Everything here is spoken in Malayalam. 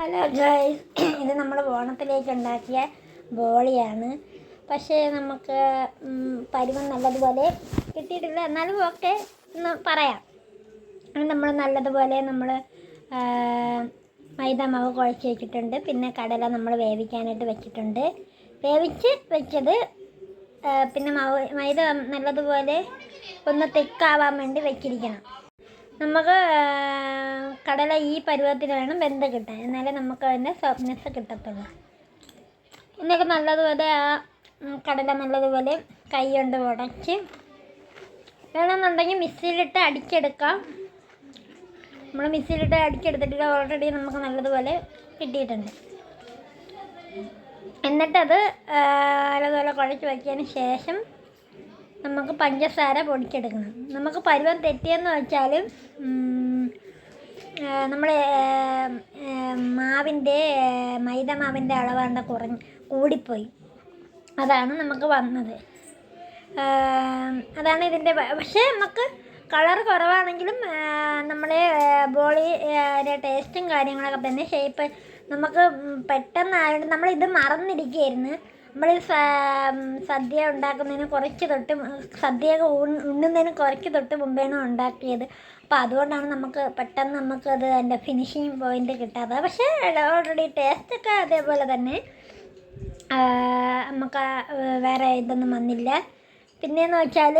ഹലോ ഗൈസ് ഇത് നമ്മൾ ഓണത്തിലേക്ക് ഉണ്ടാക്കിയ ബോളിയാണ്. പക്ഷേ നമുക്ക് പരുവൻ പരുവം നല്ലതുപോലെ കിട്ടിയിട്ടില്ല. എന്നാലും ഓക്കെ എന്ന് പറയാം. നമ്മൾ നല്ലതുപോലെ നമ്മൾ മൈദ മാവ് കുഴച്ച് വെച്ചിട്ടുണ്ട്. പിന്നെ കടല നമ്മൾ വേവിക്കാനായിട്ട് വെച്ചിട്ടുണ്ട്. വേവിച്ച് വെച്ചത് പിന്നെ മാവ് മൈദ നല്ലതുപോലെ ഒന്ന് തെക്കാവാൻ വേണ്ടി വെച്ചിരിക്കണം. നമുക്ക് കടല ഈ പരുവത്തിന് വേണം വെന്ത് കിട്ടാൻ. എന്നാലേ നമുക്ക് അതിന്റെ സോഫ്റ്റ്നെസ് കിട്ടത്തുള്ളൂ. എന്നൊക്കെ നല്ലതുപോലെ ആ കടല നല്ലതുപോലെ കൈ കൊണ്ട് ഉടച്ച് വേണമെന്നുണ്ടെങ്കിൽ മിക്സിയിലിട്ട് അടിച്ചെടുക്കാം. നമ്മൾ മിക്സിയിലിട്ട് അടിച്ചെടുത്തിട്ട് ഓൾറെഡി നമുക്ക് നല്ലതുപോലെ കിട്ടിയിട്ടുണ്ട്. എന്നിട്ടത് നല്ലതുപോലെ കുഴച്ച് വയ്ക്കിയതിന് ശേഷം നമുക്ക് പഞ്ചസാര പൊടിച്ചെടുക്കണം. നമുക്ക് പരുവം തെറ്റിയെന്ന് വെച്ചാൽ നമ്മൾ മാവിന്റെ മൈദ മാവിന്റെ അളവാണ്ട് കുറഞ്ഞ് കൂടിപ്പോയി. അതാണ് നമുക്ക് വന്നത്. അതാണ് ഇതിന്റെ പക്ഷേ നമുക്ക് കളർ കുറവാണെങ്കിലും നമ്മൾ ബോളി ടേസ്റ്റും കാര്യങ്ങളൊക്കെ തന്നെ ഷേപ്പ് നമുക്ക് പെട്ടെന്ന് നമ്മളിത് മറന്നിരിക്കുകയായിരുന്നു. നമ്മൾ സദ്യ ഉണ്ടാക്കുന്നതിന് കുറച്ച് തൊട്ട് സദ്യയൊക്കെ ഉണ്ണുന്നതിന് കുറച്ച് തൊട്ട് മുമ്പേണ് ഉണ്ടാക്കിയത്. അപ്പോൾ അതുകൊണ്ടാണ് നമുക്ക് പെട്ടെന്ന് നമുക്കത് അതിന്റെ ഫിനിഷിങ് പോയിന്റ് കിട്ടാത്തത്. പക്ഷേ ഓൾറെഡി ടേസ്റ്റൊക്കെ അതേപോലെ തന്നെ. നമുക്ക് വേറെ ഇതൊന്നും വന്നില്ല. പിന്നെയെന്ന് വെച്ചാൽ